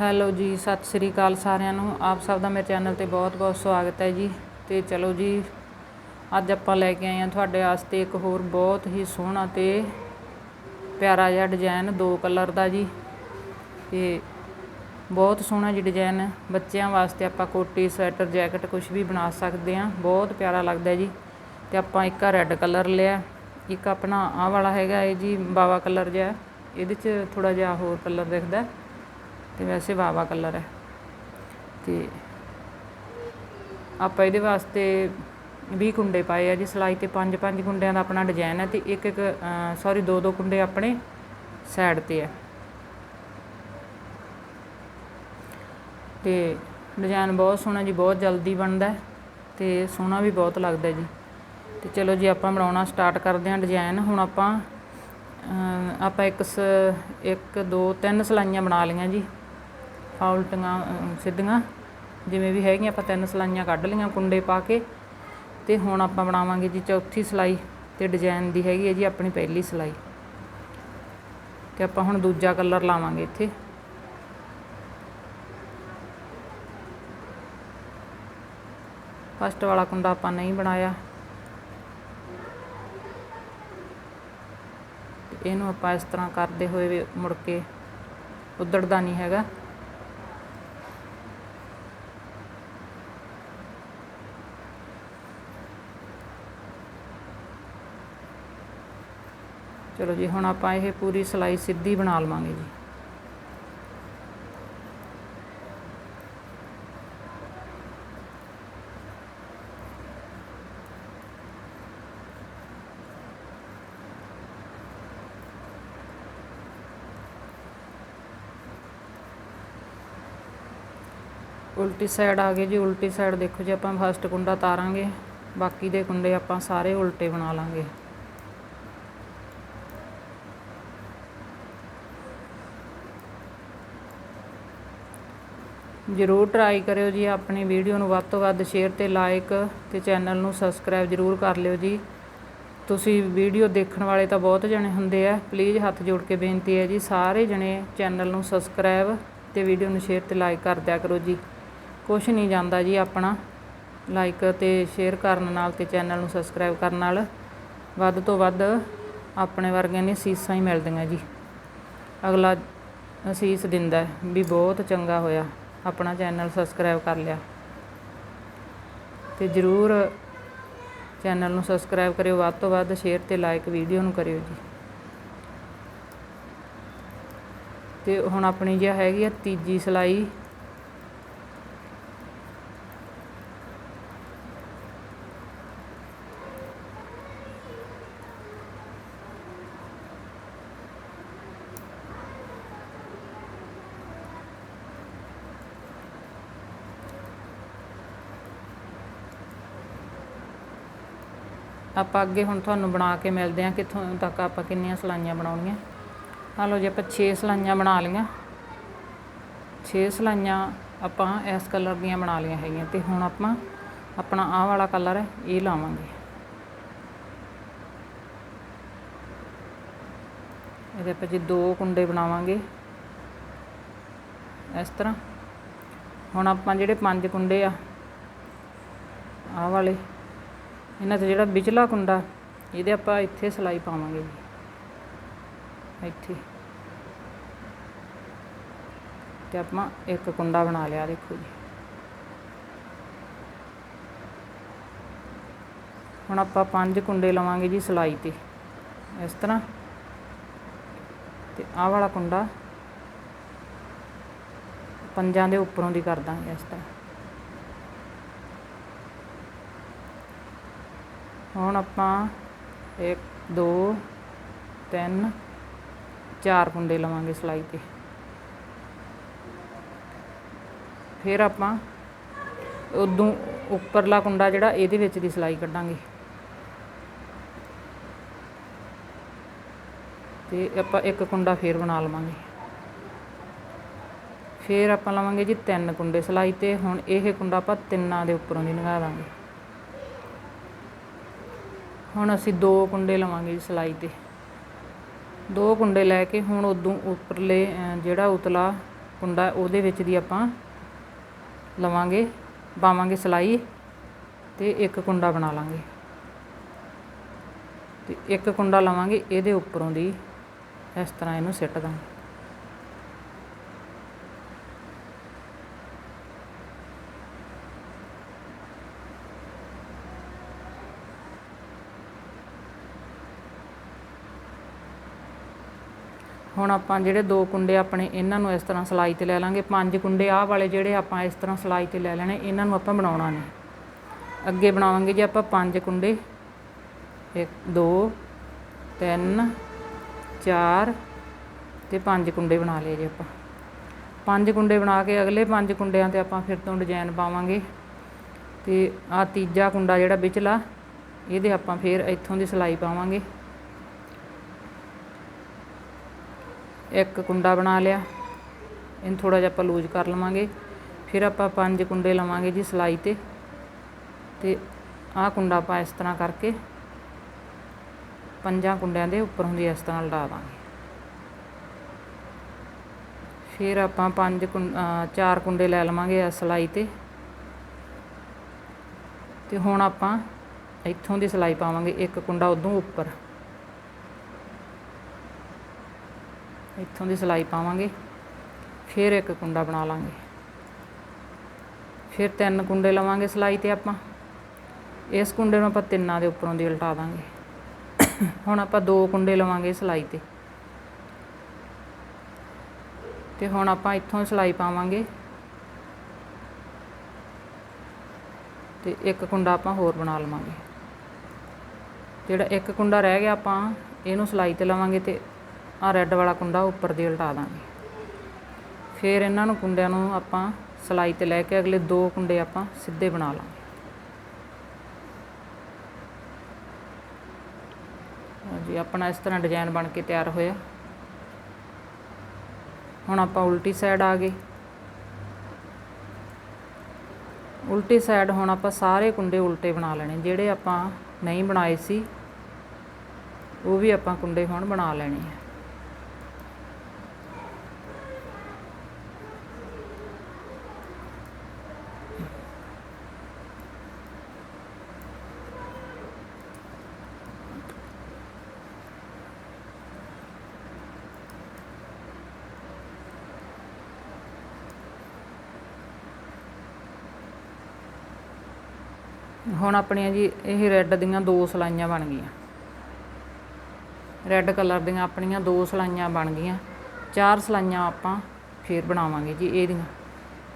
Hello ਜੀ, ਸਤਿ ਸ੍ਰੀ ਅਕਾਲ ਸਾਰਿਆਂ ਨੂੰ। ਆਪ ਸਭ ਦਾ ਮੇਰੇ ਚੈਨਲ ਤੇ ਬਹੁਤ-ਬਹੁਤ ਸਵਾਗਤ ਹੈ ਜੀ। ਤੇ ਚਲੋ ਜੀ, ਅੱਜ ਆਪਾਂ ਲੈ ਕੇ ਆਏ ਹਾਂ ਤੁਹਾਡੇ ਵਾਸਤੇ ਇੱਕ ਹੋਰ ਬਹੁਤ ਹੀ ਸੋਹਣਾ ਤੇ ਪਿਆਰਾ ਜਿਹਾ ਡਿਜ਼ਾਈਨ ਦੋ ਕਲਰ ਦਾ ਜੀ। ਤੇ ਬਹੁਤ ਸੋਹਣਾ ਜੀ ਡਿਜ਼ਾਈਨ ਬੱਚਿਆਂ ਵਾਸਤੇ ਆਪਾਂ ਕੋਟੀ, ਸਵੈਟਰ, ਜੈਕਟ ਕੁਝ ਵੀ ਬਣਾ ਸਕਦੇ ਹਾਂ। ਬਹੁਤ ਪਿਆਰਾ ਲੱਗਦਾ ਜੀ। ਤੇ ਆਪਾਂ ਇੱਕ ਆ ਰੈੱਡ ਕਲਰ ਲਿਆ। ਇੱਕ ਆਪਣਾ ਆਹ ਵਾਲਾ ਹੈਗਾ ਇਹ ਜੀ, ਬਾਵਾ ਕਲਰ ਜਿਹਾ। ਇਹਦੇ 'ਚ ਥੋੜਾ ਜਿਹਾ ਹੋਰ ਕਲਰ ਦਿਖਦਾ। ਤੇ ਵੈਸੇ ਵਾਵਾ ਕਲਰ ਹੈ। ਤੇ ਆਪਾਂ ਇਹਦੇ ਵਾਸਤੇ 20 ਕੁੰਡੇ ਪਾਏ ਆ ਜੀ। ਸਿਲਾਈ ਤੇ ਪੰਜ ਪੰਜ ਕੁੰਡਿਆਂ ਦਾ ਆਪਣਾ ਡਿਜ਼ਾਈਨ ਹੈ ਤੇ ਇੱਕ ਇੱਕ ਸੌਰੀ ਦੋ ਦੋ ਕੁੰਡੇ ਆਪਣੇ ਸਾਈਡ ਤੇ ਆ ਤੇ ਡਿਜ਼ਾਈਨ ਬਹੁਤ ਸੋਹਣਾ ਜੀ, ਬਹੁਤ ਜਲਦੀ ਬਣਦਾ ਤੇ ਸੋਹਣਾ ਵੀ ਬਹੁਤ ਲੱਗਦਾ ਜੀ। ਤੇ ਚਲੋ ਜੀ, ਆਪਾਂ ਬਣਾਉਣਾ ਸਟਾਰਟ ਕਰਦੇ ਹਾਂ ਡਿਜ਼ਾਈਨ ਹੁਣ ਆਪਾਂ ਆਪਾਂ ਇੱਕ ਇੱਕ, ਦੋ, ਤਿੰਨ ਸਲਾਈਆਂ ਬਣਾ ਲਈਆਂ ਜੀ। ਫਾਲਟੀਆਂ ਸਿੱਧੀਆਂ, ਜਿਵੇਂ ਵੀ ਹੈਗੀਆਂ, ਆਪਾਂ ਤਿੰਨ ਸਲਾਈਆਂ ਕੱਢ ਲਈਆਂ ਕੁੰਡੇ ਪਾ ਕੇ ਤੇ ਹੁਣ ਆਪਾਂ ਬਣਾਵਾਂਗੇ ਜੀ ਚੌਥੀ ਸਲਾਈ ਤੇ ਡਿਜ਼ਾਈਨ ਦੀ ਹੈਗੀ ਹੈ ਜੀ ਆਪਣੀ ਪਹਿਲੀ ਸਲਾਈ। ਤੇ ਆਪਾਂ ਹੁਣ ਦੂਜਾ ਕਲਰ ਲਾਵਾਂਗੇ ਇੱਥੇ। ਫਸਟ ਵਾਲਾ ਕੁੰਡਾ ਆਪਾਂ ਨਹੀਂ ਬਣਾਇਆ। ਇਹਨੂੰ ਆਪਾਂ ਇਸ ਤਰ੍ਹਾਂ ਕਰਦੇ ਹੋਏ ਮੁੜ ਕੇ ਉਧੜਦਾ ਨਹੀਂ ਹੈਗਾ। ਚਲੋ ਜੀ, ਹੁਣ ਆਪਾਂ ਇਹ ਪੂਰੀ ਸਲਾਈ ਸਿੱਧੀ ਬਣਾ ਲਵਾਂਗੇ ਜੀ। ਉਲਟੀ ਸਾਈਡ ਆ ਗਏ ਜੀ, ਉਲਟੀ ਸਾਈਡ ਦੇਖੋ ਜੀ, ਆਪਾਂ ਫਸਟ ਕੁੰਡਾ ਤਾਰਾਂਗੇ, ਬਾਕੀ ਦੇ ਕੁੰਡੇ ਆਪਾਂ ਸਾਰੇ ਉਲਟੇ ਬਣਾ ਲਾਂਗੇ। ਜ਼ਰੂਰ ਟਰਾਈ ਕਰਿਓ ਜੀ, ਆਪਣੀ ਵੀਡੀਓ ਨੂੰ ਵੱਧ ਤੋਂ ਵੱਧ ਸ਼ੇਅਰ ਤੇ ਲਾਈਕ ਤੇ ਚੈਨਲ ਨੂੰ ਸਬਸਕ੍ਰਾਈਬ ਜ਼ਰੂਰ ਕਰ ਲਿਓ ਜੀ। ਤੁਸੀਂ ਵੀਡੀਓ ਦੇਖਣ ਵਾਲੇ ਤਾਂ ਬਹੁਤ ਜਣੇ ਹੁੰਦੇ ਆ ਪਲੀਜ਼ ਹੱਥ ਜੋੜ ਕੇ ਬੇਨਤੀ ਹੈ ਜੀ, ਸਾਰੇ ਜਣੇ ਚੈਨਲ ਨੂੰ ਸਬਸਕ੍ਰਾਈਬ ਤੇ ਵੀਡੀਓ ਨੂੰ ਸ਼ੇਅਰ ਤੇ ਲਾਈਕ ਕਰ ਦਿਆ ਕਰੋ ਜੀ। ਕੁਝ ਨਹੀਂ ਜਾਂਦਾ ਜੀ ਆਪਣਾ ਲਾਈਕ ਤੇ ਸ਼ੇਅਰ ਕਰਨ ਨਾਲ ਤੇ ਚੈਨਲ ਨੂੰ ਸਬਸਕ੍ਰਾਈਬ ਕਰਨ ਨਾਲ, ਵੱਧ ਤੋਂ ਵੱਧ ਆਪਣੇ ਵਰਗਿਆਂ ਦੀਆਂ ਸੀਸਾਂ ਹੀ ਮਿਲਦੀਆਂ ਜੀ। ਅਗਲਾ ਅਸੀਸ ਦਿੰਦਾ ਵੀ ਬਹੁਤ ਚੰਗਾ ਹੋਇਆ। ਆਪਣਾ ਚੈਨਲ ਸਬਸਕ੍ਰਾਈਬ ਕਰ ਲਿਆ। ਤੇ ਜਰੂਰ ਚੈਨਲ ਨੂੰ ਸਬਸਕ੍ਰਾਈਬ ਕਰਿਓ, ਵੱਧ ਤੋਂ ਵੱਧ ਸ਼ੇਅਰ ਤੇ ਲਾਈਕ ਵੀਡੀਓ ਨੂੰ ਕਰਿਓ ਜੀ। ਤੇ ਹੁਣ ਆਪਣੀ ਜਿਹਾ ਹੈਗੀ ਆ ਤੀਜੀ ਸਲਾਈ ਆਪਾਂ ਅੱਗੇ ਹੁਣ ਤੁਹਾਨੂੰ ਬਣਾ ਕੇ ਮਿਲਦੇ ਹਾਂ ਕਿੱਥੋਂ ਤੱਕ ਆਪਾਂ ਕਿੰਨੀਆਂ ਸਲਾਈਆਂ ਬਣਾਉਣੀਆਂ। ਆ ਲਓ ਜੀ, ਆਪਾਂ 6 ਸਲਾਈਆਂ ਬਣਾ ਲਈਆਂ। 6 ਸਲਾਈਆਂ ਆਪਾਂ ਇਸ ਕਲਰ ਦੀਆਂ ਬਣਾ ਲਈਆਂ ਹੈਗੀਆਂ ਤੇ ਹੁਣ ਆਪਾਂ ਆਪਣਾ ਆਹ ਵਾਲਾ ਕਲਰ ਹੈ ਇਹ ਲਾਵਾਂਗੇ। ਇਹਦੇ ਆਪਾਂ ਜੀ ਦੋ ਕੁੰਡੇ ਬਣਾਵਾਂਗੇ। ਇਸ ਤਰ੍ਹਾਂ। ਹੁਣ ਆਪਾਂ ਜਿਹੜੇ ਪੰਜ ਕੁੰਡੇ ਆ, ਆਹ ਵਾਲੇ ਇਹਨਾਂ ਤੇ ਜਿਹੜਾ ਵਿਚਲਾ ਕੁੰਡਾ, ਇਹਦੇ ਆਪਾਂ ਇੱਥੇ ਸਲਾਈ ਪਾਵਾਂਗੇ। ਜੀ ਇੱਥੇ। ਤੇ ਆਪਾਂ ਇੱਕ ਕੁੰਡਾ ਬਣਾ ਲਿਆ, ਦੇਖੋ ਜੀ। ਹੁਣ ਆਪਾਂ ਪੰਜ ਕੁੰਡੇ ਲਵਾਂਗੇ ਜੀ ਸਲਾਈ ਤੇ। ਇਸ ਤਰ੍ਹਾਂ। ਤੇ ਆਹ ਵਾਲਾ ਕੁੰਡਾ, ਪੰਜਾਂ ਦੇ ਉੱਪਰੋਂ ਦੀ ਕਰ ਦਾਂਗੇ ਇਸ ਤਰ੍ਹਾਂ। ਹੁਣ ਆਪਾਂ 1 2 3 4 ਕੁੰਡੇ ਲਵਾਂਗੇ ਸਲਾਈ ਤੇ। ਫਿਰ ਆਪਾਂ ਉਦੋਂ ਉੱਪਰਲਾ ਕੁੰਡਾ ਜਿਹੜਾ ਇਹਦੇ ਵਿੱਚ ਦੀ ਸਲਾਈ ਕੱਢਾਂਗੇ। ਤੇ ਆਪਾਂ ਇੱਕ ਕੁੰਡਾ ਫੇਰ ਬਣਾ ਲਵਾਂਗੇ। ਫੇਰ ਆਪਾਂ ਲਵਾਂਗੇ ਜੀ ਤਿੰਨ ਕੁੰਡੇ ਸਲਾਈ ਤੇ। ਹੁਣ ਇਹ ਕੁੰਡਾ ਆਪਾਂ ਤਿੰਨਾਂ ਦੇ ਉੱਪਰੋਂ ਦੀ ਲੰਘਾ ਦਾਂਗੇ। ਹੁਣ ਅਸੀਂ ਦੋ ਕੁੰਡੇ ਲਵਾਂਗੇ ਜੀ ਸਲਾਈ ਤੇ। ਦੋ ਕੁੰਡੇ ਲੈ ਕੇ ਹੁਣ ਉਦੋਂ ਉੱਪਰਲੇ ਜਿਹੜਾ ਉਤਲਾ ਕੁੰਡਾ, ਉਹਦੇ ਵਿੱਚ ਦੀ ਆਪਾਂ ਲਵਾਂਗੇ, ਪਾਵਾਂਗੇ ਸਲਾਈ ਤੇ ਇੱਕ ਕੁੰਡਾ ਬਣਾ ਲਾਂਗੇ। ਤੇ ਇੱਕ ਕੁੰਡਾ ਲਵਾਂਗੇ ਇਹਦੇ ਉੱਪਰੋਂ ਦੀ, ਇਸ ਤਰ੍ਹਾਂ ਇਹਨੂੰ ਸਿੱਟ ਦਾਂਗੇ। ਹੁਣ ਆਪਾਂ ਜਿਹੜੇ ਦੋ ਕੁੰਡੇ ਆਪਣੇ ਇਹਨਾਂ ਨੂੰ ਇਸ ਤਰ੍ਹਾਂ ਸਲਾਈ ਤੇ ਲੈ ਲਾਂਗੇ। ਪੰਜ ਕੁੰਡੇ ਆਹ ਵਾਲੇ ਜਿਹੜੇ ਆਪਾਂ ਇਸ ਤਰ੍ਹਾਂ ਸਲਾਈ ਤੇ ਲੈ ਲੈਣੇ, ਇਹਨਾਂ ਨੂੰ ਆਪਾਂ ਬਣਾਉਣਾ ਨਹੀਂ। ਅੱਗੇ ਬਣਾਵਾਂਗੇ ਜੀ ਆਪਾਂ ਪੰਜ ਕੁੰਡੇ। 1 2 3 4 ਤੇ ਪੰਜ ਕੁੰਡੇ ਬਣਾ ਲਏ ਜੀ ਆਪਾਂ। ਪੰਜ ਕੁੰਡੇ ਬਣਾ ਕੇ ਅਗਲੇ ਪੰਜ ਕੁੰਡਿਆਂ ਤੇ ਆਪਾਂ ਫਿਰ ਤੋਂ ਡਿਜ਼ਾਈਨ ਪਾਵਾਂਗੇ। ਤੇ ਆ ਤੀਜਾ ਕੁੰਡਾ ਜਿਹੜਾ ਵਿਚਲਾ, ਇਹਦੇ ਆਪਾਂ ਫਿਰ ਇੱਥੋਂ ਦੀ ਸਲਾਈ ਪਾਵਾਂਗੇ। ਇੱਕ ਕੁੰਡਾ ਬਣਾ ਲਿਆ। ਇਹਨੂੰ ਥੋੜਾ ਜਿਹਾ ਆਪਾਂ ਲੂਜ਼ ਕਰ ਲਵਾਂਗੇ। ਫਿਰ ਆਪਾਂ ਪੰਜ ਕੁੰਡੇ ਲਵਾਂਗੇ ਜੀ ਸਲਾਈ ਤੇ। ਤੇ ਆਹ ਕੁੰਡਾ ਆਪਾਂ ਇਸ ਤਰ੍ਹਾਂ ਕਰਕੇ ਪੰਜਾਂ ਕੁੰਡਿਆਂ ਦੇ ਉੱਪਰ ਹੁੰਦੀ ਇਸ ਤਰ੍ਹਾਂ ਲਗਾ ਦਾਂਗੇ। ਫਿਰ ਆਪਾਂ ਪੰਜ ਕੁੰ- ਚਾਰ ਕੁੰਡੇ ਲੈ ਲਵਾਂਗੇ ਇਸ ਸਲਾਈ ਤੇ। ਤੇ ਹੁਣ ਆਪਾਂ ਇੱਥੋਂ ਦੀ ਸਲਾਈ ਪਾਵਾਂਗੇ, ਇੱਕ ਕੁੰਡਾ ਉਦੋਂ ਉੱਪਰ। ਇੱਥੋਂ ਦੀ ਸਲਾਈ ਪਾਵਾਂਗੇ, ਫਿਰ ਇੱਕ ਕੁੰਡਾ ਬਣਾ ਲਾਂਗੇ। ਫਿਰ ਤਿੰਨ ਕੁੰਡੇ ਲਵਾਂਗੇ ਸਲਾਈ ਤੇ ਆਪਾਂ। ਇਸ ਕੁੰਡੇ ਨੂੰ ਆਪਾਂ ਤਿੰਨਾਂ ਦੇ ਉੱਪਰੋਂ ਦੀ ਉਲਟਾ ਦਾਂਗੇ। ਹੁਣ ਆਪਾਂ ਦੋ ਕੁੰਡੇ ਲਵਾਂਗੇ ਸਲਾਈ ਤੇ। ਤੇ ਹੁਣ ਆਪਾਂ ਇੱਥੋਂ ਸਲਾਈ ਪਾਵਾਂਗੇ। ਤੇ ਇੱਕ ਕੁੰਡਾ ਆਪਾਂ ਹੋਰ ਬਣਾ ਲਵਾਂਗੇ। ਜਿਹੜਾ ਇੱਕ ਕੁੰਡਾ ਰਹਿ ਗਿਆ ਆਪਾਂ, ਇਹਨੂੰ ਸਲਾਈ ਤੇ ਲਵਾਂਗੇ ਤੇ ਆ ਰੈੱਡ ਵਾਲਾ ਕੁੰਡਾ ਉੱਪਰ ਦੀ ਉਲਟਾ ਦਾਂਗੇ। ਫਿਰ ਇਹਨਾਂ ਨੂੰ ਕੁੰਡਿਆਂ ਨੂੰ ਆਪਾਂ ਸਲਾਈ ਤੇ ਲੈ ਕੇ ਅਗਲੇ ਦੋ ਕੁੰਡੇ ਆਪਾਂ ਸਿੱਧੇ ਬਣਾ ਲਾਂਗੇ। ਜੀ, ਆਪਣਾ ਇਸ ਤਰ੍ਹਾਂ ਡਿਜ਼ਾਈਨ ਬਣ ਕੇ ਤਿਆਰ ਹੋਇਆ। ਹੁਣ ਆਪਾਂ ਉਲਟੀ ਸਾਈਡ ਆ ਗਏ। ਉਲਟੀ ਸਾਈਡ ਹੁਣ ਆਪਾਂ ਸਾਰੇ ਕੁੰਡੇ ਉਲਟੇ ਬਣਾ ਲੈਣੇ। ਜਿਹੜੇ ਆਪਾਂ ਨਹੀਂ ਬਣਾਏ ਸੀ, ਉਹ ਵੀ ਆਪਾਂ ਕੁੰਡੇ ਹੁਣ ਬਣਾ ਲੈਣੇ ਆ। ਹੁਣ ਆਪਣੀਆਂ ਜੀ, ਇਹ ਰੈੱਡ ਦੀਆਂ ਦੋ ਸਲਾਈਆਂ ਬਣ ਗਈਆਂ। ਰੈੱਡ ਕਲਰ ਦੀਆਂ ਆਪਣੀਆਂ ਦੋ ਸਲਾਈਆਂ ਬਣ ਗਈਆਂ। ਚਾਰ ਸਲਾਈਆਂ ਆਪਾਂ ਫੇਰ ਬਣਾਵਾਂਗੇ ਜੀ ਇਹਦੀਆਂ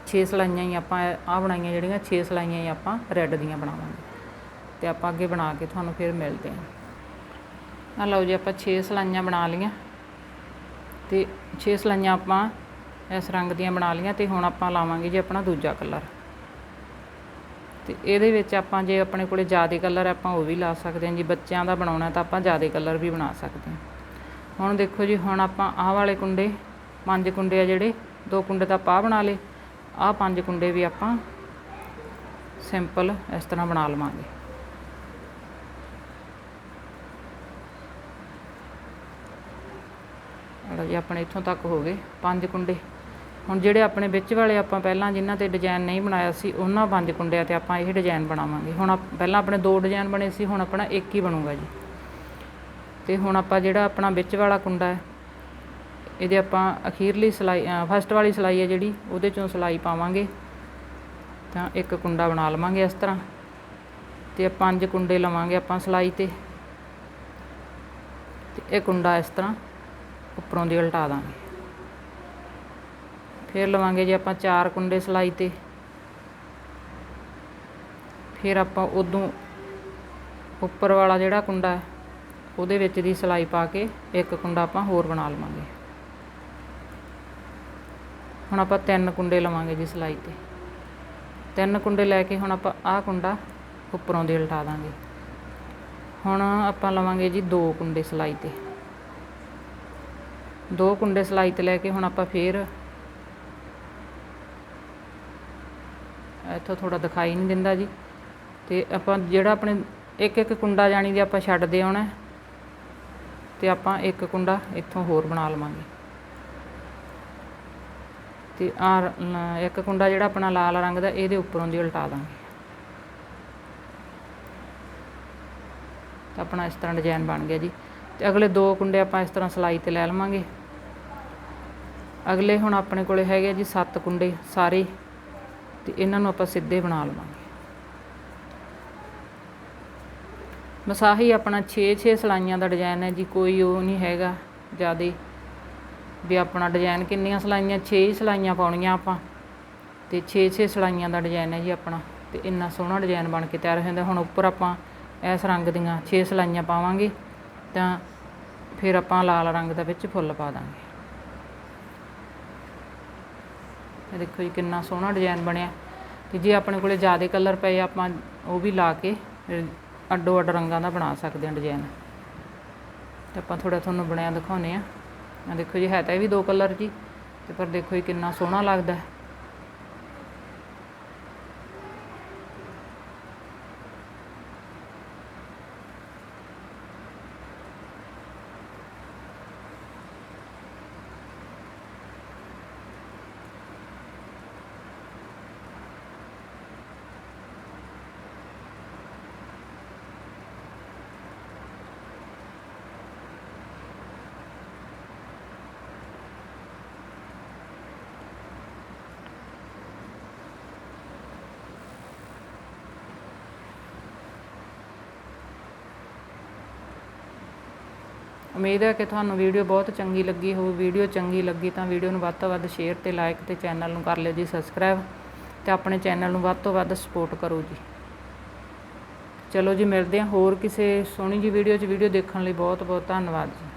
6 ਸਲਾਈਆਂ ਹੀ ਆਪਾਂ ਆ ਬਣਾਈਆਂ ਜਿਹੜੀਆਂ 6 ਸਲਾਈਆਂ ਹੀ ਆਪਾਂ ਰੈੱਡ ਦੀਆਂ ਬਣਾਵਾਂਗੇ। ਤੇ ਆਪਾਂ ਅੱਗੇ ਬਣਾ ਕੇ ਤੁਹਾਨੂੰ ਫਿਰ ਮਿਲਦੇ ਹਾਂ। ਆ ਲਓ ਜੀ, ਆਪਾਂ 6 ਸਲਾਈਆਂ ਬਣਾ ਲਈਆਂ। ਤੇ 6 ਸਲਾਈਆਂ ਆਪਾਂ ਇਸ ਰੰਗ ਦੀਆਂ ਬਣਾ ਲਈਆਂ ਤੇ ਹੁਣ ਆਪਾਂ ਲਾਵਾਂਗੇ ਜੀ ਆਪਣਾ ਦੂਜਾ ਕਲਰ ਤੇ ਇਹਦੇ ਵਿੱਚ ਆਪਾਂ ਜੇ ਆਪਣੇ ਕੋਲੇ ਜ਼ਿਆਦਾ ਕਲਰ ਆਪਾਂ ਉਹ ਵੀ ਲਾ ਸਕਦੇ ਹਾਂ। ਜੀ ਬੱਚਿਆਂ ਦਾ ਬਣਾਉਣਾ ਤਾਂ ਆਪਾਂ ਜ਼ਿਆਦਾ ਕਲਰ ਵੀ ਬਣਾ ਸਕਦੇ ਹਾਂ। ਹੁਣ ਦੇਖੋ ਜੀ, ਹੁਣ ਆਪਾਂ ਆਹ ਵਾਲੇ ਕੁੰਡੇ, ਪੰਜ ਕੁੰਡੇ ਆ ਜਿਹੜੇ, ਦੋ ਕੁੰਡੇ ਤਾਂ ਆਪਾਂ ਆਹ ਬਣਾ ਲਏ। ਆਹ ਪੰਜ ਕੁੰਡੇ ਵੀ ਆਪਾਂ ਸਿੰਪਲ ਇਸ ਤਰ੍ਹਾਂ ਬਣਾ ਲਵਾਂਗੇ। ਲਓ ਜੀ, ਆਪਣੇ ਇੱਥੋਂ ਤੱਕ ਹੋ ਗਏ ਪੰਜ ਕੁੰਡੇ। ਹੁਣ ਜਿਹੜੇ ਆਪਣੇ ਵਿੱਚ ਵਾਲੇ ਆਪਾਂ ਪਹਿਲਾਂ ਜਿਨ੍ਹਾਂ ਤੇ ਡਿਜ਼ਾਈਨ ਨਹੀਂ ਬਣਾਇਆ ਸੀ, ਉਹਨਾਂ ਪੰਜ ਕੁੰਡਿਆਂ ਤੇ ਆਪਾਂ ਇਹ ਡਿਜ਼ਾਈਨ ਬਣਾਵਾਂਗੇ। ਹੁਣ ਆਪ- ਪਹਿਲਾਂ ਆਪਣੇ ਦੋ ਡਿਜ਼ਾਈਨ ਬਣੇ ਸੀ, ਹੁਣ ਆਪਣਾ ਇੱਕ ਹੀ ਬਣੂਗਾ ਜੀ। ਤੇ ਹੁਣ ਆਪਾਂ ਜਿਹੜਾ ਆਪਣਾ ਵਿੱਚ ਵਾਲਾ ਕੁੰਡਾ ਹੈ, ਇਹਦੇ ਆਪਾਂ ਅਖੀਰਲੀ ਸਲਾਈ ਫਸਟ ਵਾਲੀ ਸਲਾਈ ਹੈ ਜਿਹੜੀ, ਉਹਦੇ ਚੋਂ ਸਲਾਈ ਪਾਵਾਂਗੇ। ਤਾਂ ਇੱਕ ਕੁੰਡਾ ਬਣਾ ਲਵਾਂਗੇ ਇਸ ਤਰ੍ਹਾਂ। ਤੇ ਪੰਜ ਕੁੰਡੇ ਲਵਾਂਗੇ ਆਪਾਂ ਸਲਾਈ ਤੇ। ਤੇ ਇਹ ਕੁੰਡਾ ਇਸ ਤਰ੍ਹਾਂ ਉੱਪਰੋਂ ਦੀ ਉਲਟਾ ਦਾਂਗੇ। ਫਿਰ ਲਵਾਂਗੇ ਜੀ ਆਪਾਂ ਚਾਰ ਕੁੰਡੇ ਸਲਾਈ ਤੇ। ਫਿਰ ਆਪਾਂ ਉਦੋਂ ਉੱਪਰ ਵਾਲਾ ਜਿਹੜਾ ਕੁੰਡਾ ਹੈ, ਉਹਦੇ ਵਿੱਚ ਦੀ ਸਲਾਈ ਪਾ ਕੇ ਇੱਕ ਕੁੰਡਾ ਆਪਾਂ ਹੋਰ ਬਣਾ ਲਵਾਂਗੇ। ਹੁਣ ਆਪਾਂ ਤਿੰਨ ਕੁੰਡੇ ਲਵਾਂਗੇ ਜੀ ਸਲਾਈ ਤੇ। ਤਿੰਨ ਕੁੰਡੇ ਲੈ ਕੇ ਹੁਣ ਆਪਾਂ ਆਹ ਕੁੰਡਾ ਉੱਪਰੋਂ ਦੇ ਉਲਟਾ ਦਾਂਗੇ। ਹੁਣ ਆਪਾਂ ਲਵਾਂਗੇ ਜੀ ਦੋ ਕੁੰਡੇ ਸਲਾਈ ਤੇ। ਦੋ ਕੁੰਡੇ ਸਲਾਈ ਤੇ ਲੈ ਕੇ ਹੁਣ ਆਪਾਂ ਫੇਰ ਇੱਥੋਂ ਥੋੜਾ ਦਿਖਾਈ ਨਹੀਂ ਦਿੰਦਾ ਜੀ। ਤੇ ਆਪਾਂ ਜਿਹੜਾ ਆਪਣੇ ਇੱਕ ਇੱਕ ਕੁੰਡਾ ਜਾਣੀ ਦੀ ਆਪਾਂ ਛੱਡਦੇ ਆਉਣਾ ਤੇ ਆਪਾਂ ਇੱਕ ਕੁੰਡਾ ਇੱਥੋਂ ਹੋਰ ਬਣਾ ਲਵਾਂਗੇ। ਤੇ ਆ ਇੱਕ ਕੁੰਡਾ ਜਿਹੜਾ ਆਪਣਾ ਲਾਲ ਰੰਗ ਦਾ, ਇਹਦੇ ਉੱਪਰੋਂ ਦੀ ਉਲਟਾ ਦਾਂਗੇ। ਤਾਂ ਆਪਣਾ ਇਸ ਤਰ੍ਹਾਂ ਡਿਜ਼ਾਈਨ ਬਣ ਗਿਆ ਜੀ। ਤੇ ਅਗਲੇ ਦੋ ਕੁੰਡੇ ਆਪਾਂ ਇਸ ਤਰ੍ਹਾਂ ਸਲਾਈ ਤੇ ਲੈ ਲਵਾਂਗੇ। ਅਗਲੇ ਹੁਣ ਆਪਣੇ ਕੋਲੇ ਹੈਗੇ ਜੀ 7 ਕੁੰਡੇ ਸਾਰੇ। ਤੇ ਇਹਨਾਂ ਨੂੰ ਆਪਾਂ ਸਿੱਧੇ ਬਣਾ ਲਵਾਂਗੇ। ਮਸਾਹੀ ਆਪਣਾ 6-6 ਸਲਾਈਆਂ ਦਾ ਡਿਜ਼ਾਈਨ ਹੈ ਜੀ, ਕੋਈ ਉਹ ਨਹੀਂ ਹੈਗਾ ਜਿਆਦੇ। ਵੀ ਆਪਣਾ ਡਿਜ਼ਾਈਨ ਕਿੰਨੀਆਂ ਸਲਾਈਆਂ 6 ਹੀ ਸਲਾਈਆਂ ਪਾਉਣੀਆਂ ਆਪਾਂ। ਤੇ 6-6 ਸਲਾਈਆਂ ਦਾ ਡਿਜ਼ਾਈਨ ਹੈ ਜੀ ਆਪਣਾ, ਤੇ ਇੰਨਾ ਸੋਹਣਾ ਡਿਜ਼ਾਈਨ ਬਣ ਕੇ ਤਿਆਰ ਹੋ ਜਾਂਦਾ। ਹੁਣ ਉੱਪਰ ਆਪਾਂ ਇਸ ਰੰਗ ਦੀਆਂ 6 ਸਲਾਈਆਂ ਪਾਵਾਂਗੇ, ਤਾਂ ਫਿਰ ਆਪਾਂ ਲਾਲ ਰੰਗ ਦਾ ਵਿੱਚ ਫੁੱਲ ਪਾ ਦਾਂਗੇ। ਇਹ ਦੇਖੋ ਜੀ, ਕਿੰਨਾ ਸੋਹਣਾ ਡਿਜ਼ਾਈਨ ਬਣਿਆ। ਤੇ ਜੇ ਆਪਣੇ ਕੋਲੇ ਜ਼ਿਆਦਾ ਕਲਰ ਪਏ, ਆਪਾਂ ਉਹ ਵੀ ਲਾ ਕੇ ਅੱਡੋ ਅੱਡ ਰੰਗਾਂ ਦਾ ਬਣਾ ਸਕਦੇ ਹਾਂ ਡਿਜ਼ਾਈਨ ਤੇ ਆਪਾਂ ਥੋੜਾ ਤੁਹਾਨੂੰ ਬਣਿਆ ਦਿਖਾਉਨੇ ਆ ਆ ਦੇਖੋ ਜੀ, ਹੈ ਤਾਂ ਇਹ ਵੀ ਦੋ ਕਲਰ ਜੀ। ਤੇ ਪਰ ਦੇਖੋ ਜੀ, ਕਿੰਨਾ ਸੋਹਣਾ ਲੱਗਦਾ ਹੈ। ਉਮੀਦ ਹੈ ਕਿ ਤੁਹਾਨੂੰ ਵੀਡੀਓ ਬਹੁਤ ਚੰਗੀ ਲੱਗੀ ਹੋਵੇ ਵੀਡੀਓ ਚੰਗੀ ਲੱਗੀ ਤਾਂ ਵੀਡੀਓ ਨੂੰ ਵੱਧ ਤੋਂ ਵੱਧ ਸ਼ੇਅਰ ਤੇ ਲਾਈਕ ਤੇ ਚੈਨਲ ਨੂੰ ਕਰ ਲਿਓ ਜੀ ਸਬਸਕ੍ਰਾਈਬ ਤੇ ਆਪਣੇ ਚੈਨਲ ਨੂੰ ਵੱਧ ਤੋਂ ਵੱਧ ਸਪੋਰਟ ਕਰੋ ਜੀ। ਚਲੋ ਜੀ, ਮਿਲਦੇ ਹਾਂ ਹੋਰ ਕਿਸੇ ਸੋਹਣੀ ਜੀ ਵੀਡੀਓ 'ਚ। ਵੀਡੀਓ ਦੇਖਣ ਲਈ ਬਹੁਤ ਬਹੁਤ ਧੰਨਵਾਦ ਜੀ।